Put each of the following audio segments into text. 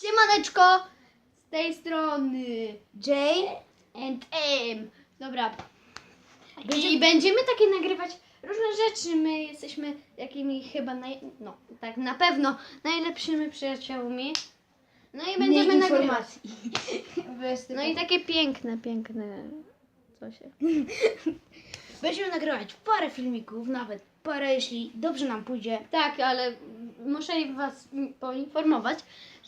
Siemaneczko! Z tej strony Jane, and M. Dobra. I będziemy takie nagrywać różne rzeczy. My jesteśmy jakimi chyba naj... no tak na pewno najlepszymi przyjaciółmi. No i będziemy mniej nagrywać. informacji. No i takie piękne, piękne coś. Będziemy nagrywać parę filmików, nawet parę, jeśli dobrze nam pójdzie. Tak, ale muszę was poinformować,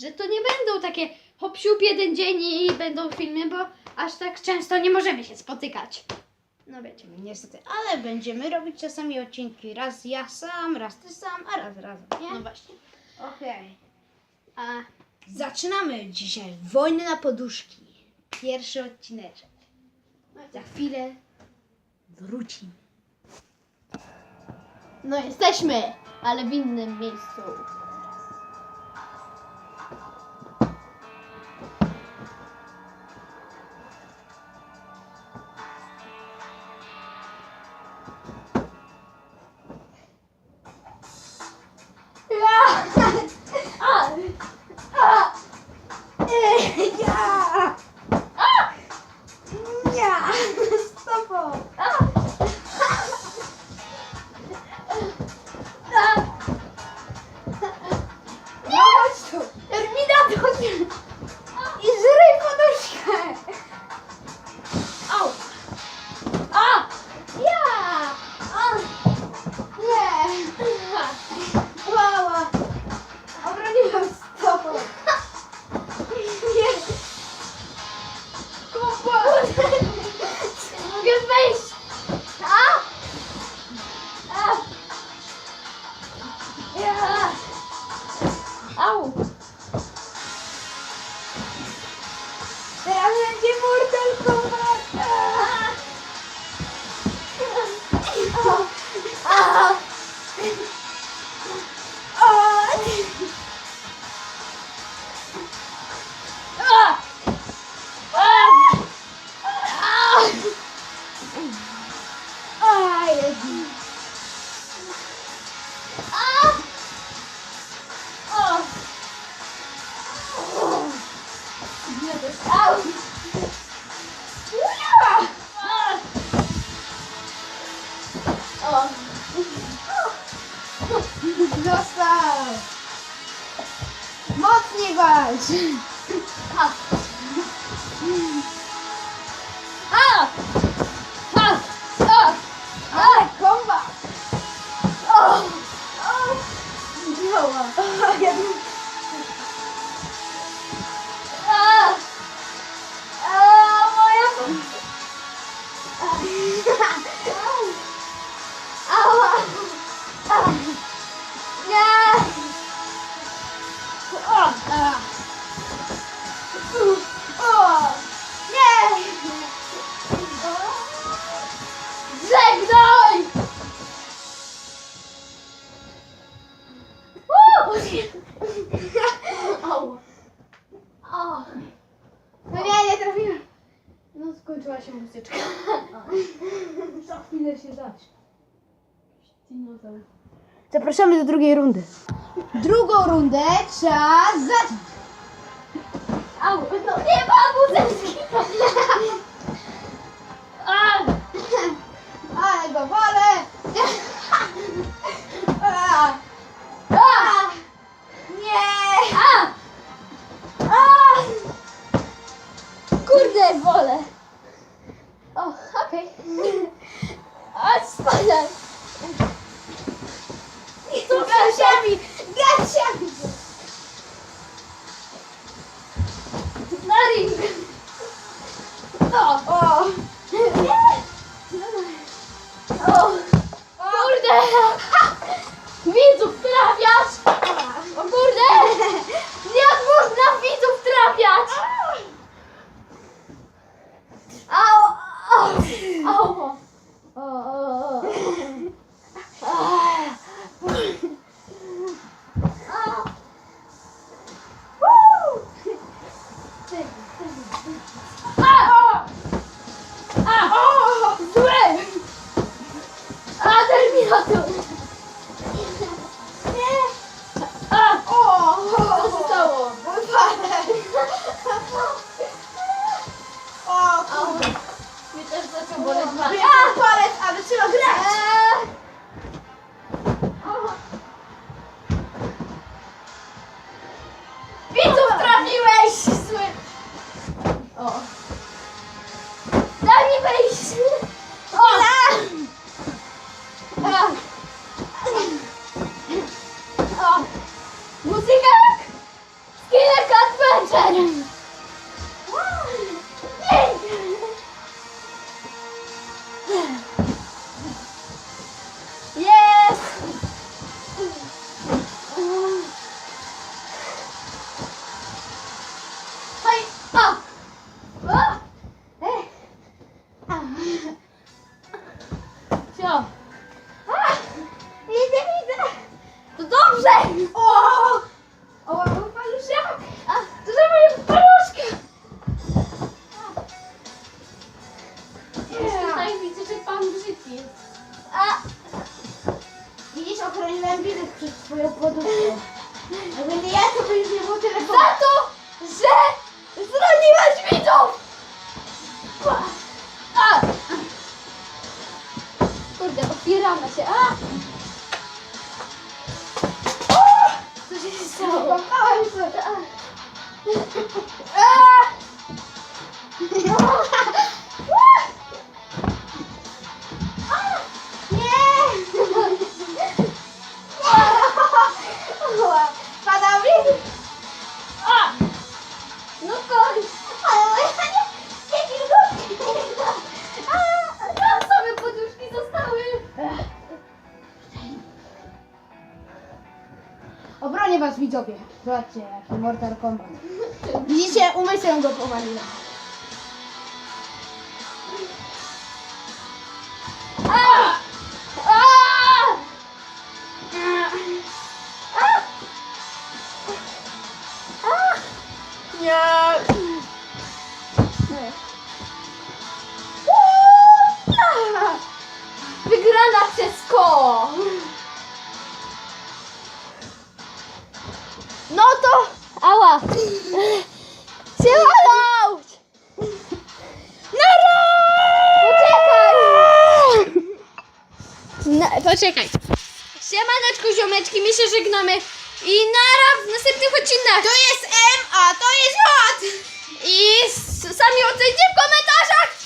że to nie będą takie hop siup jeden dzień i będą filmy, bo aż tak często nie możemy się spotykać. No wiecie. Niestety, ale będziemy robić czasami odcinki. Raz ja sam, raz ty sam, a raz razem, nie? No właśnie. Okej. A Zaczynamy dzisiaj Wojny na poduszki. Pierwszy odcineczek. Za chwilę wróci. No jesteśmy, ale w innym miejscu. too. Dostał! Mocniej walcz! A! A! A! A! Ale kombat! O! O! Działa! Au! O! No nie, nie trafiłem! No skończyła się muzyczka. Za chwilę się dać. Dinozaur. Zapraszamy do drugiej rundy. Drugą rundę trzeba zacząć. Au! No nie ma muzyczki! A! Ale go wolę! A! Gasiami! Gasiami! Na ring! O! O! O! Kurde! Widzów trafiasz! O kurde! Jak Skinner Adventure. Jest! Hej! O! O! Ech. A. Co? A! Widzę, widzę! To dobrze! O, A! Widzisz, ochroniłem widok przed twoją poduszką. Jakby nie ja, to by już nie było telefonu. Za to, że zraniłaś widzów! A! Kurde, otwieramy się. A! Co się stało? Złapałem sobie. A! was widzowie. Zobaczcie, jaki Mortal Kombat. Widzicie, umysłem go powaliłem. Poczekaj. Siemaneczko, ziomeczki, my się żegnamy. I nara w następnych odcinkach. To jest M, a to jest J. I sami ocencie w komentarzach.